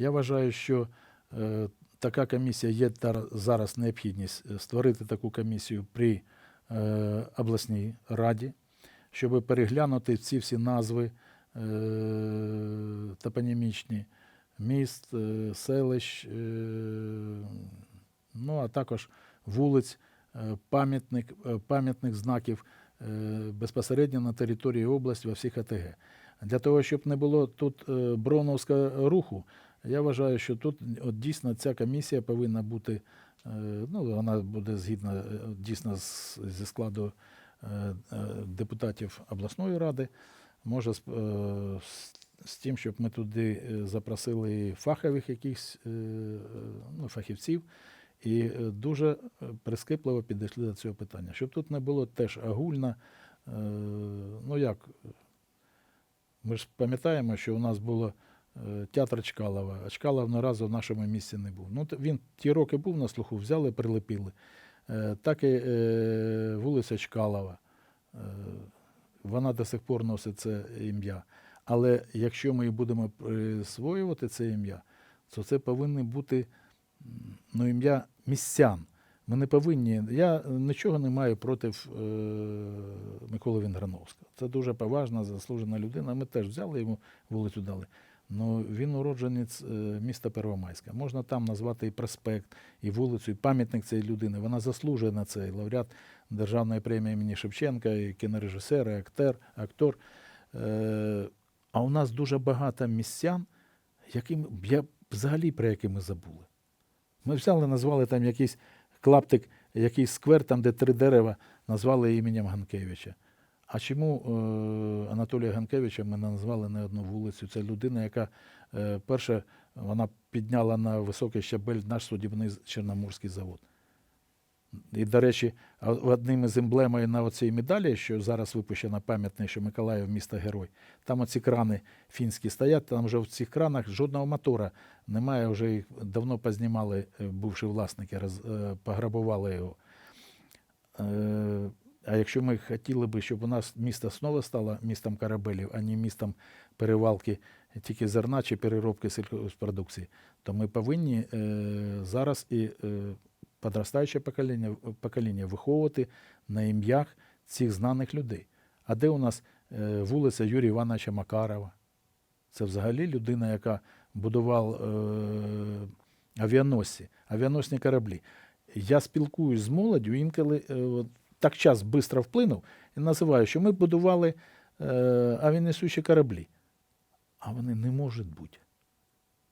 Я вважаю, що е, така комісія є зараз необхідність е, створити таку комісію при е, обласній раді, щоб переглянути ці всі назви топонімічні міст, селищ, ну а також вулиць, пам'ятник, пам'ятних знаків безпосередньо на території області во всіх АТГ. Для того, щоб не було тут броновського руху, я вважаю, що тут от дійсно ця комісія повинна бути, е, ну, вона буде згідно е, дійсно зі складу е, депутатів обласної ради, може з, з, тим, щоб ми туди запросили фахових якихось ну, фахівців, і дуже прискіпливо підійшли до цього питання. Щоб тут не було теж агульно, ну як, ми ж пам'ятаємо, що у нас було театр Чкалова, а Чкалов ні разу в нашому місті не був. Ну, він ті роки був на слуху, взяли, прилепили. Е, Так і е, вулиця Чкалова. Е, Вона до сих пор носить це ім'я. Але якщо ми будемо присвоювати це ім'я, то це повинні бути ну, ім'я містян. Ми не повинні. Я нічого не маю проти е, Миколи Вінграновського. Це дуже поважна, заслужена людина. Ми теж взяли йому вулицю дали. Ну, він уродженець е, міста Первомайська. Можна там назвати і проспект, і вулицю, і пам'ятник цієї людини. Вона заслужує на це. І лауреат Державної премії імені Шевченка, і кінорежисер, і актер, актор. Е, а у нас дуже багато містян, яким я взагалі про які ми забули. Ми взяли, назвали там якийсь клаптик, якийсь сквер, там, де три дерева, назвали іменем Ганкевича. А чому е, Анатолія Ганкевича ми назвали не одну вулицю? Це людина, яка е, перше вона підняла на високий щабель наш судібний Чорноморський завод. І, до речі, одним із емблемою на оцій медалі, що зараз випущена пам'ятний, що Миколаїв місто герой, там оці крани фінські стоять, там вже в цих кранах жодного мотора немає, вже їх давно познімали е, бувші власники, роз, е, пограбували його. А якщо ми хотіли би, щоб у нас місто знову стало містом корабелів, а не містом перевалки тільки зерна чи переробки сільхозпродукції, то ми повинні е, зараз і е, подростаюче покоління, покоління виховувати на ім'ях цих знаних людей. А де у нас е, вулиця Юрія Івановича Макарова? Це взагалі людина, яка будував авіаносці, авіаносні кораблі. Я спілкуюсь з молоддю, інколи так час швидко вплинув і називаю, що ми будували е, авіанесущі кораблі. А вони не можуть бути.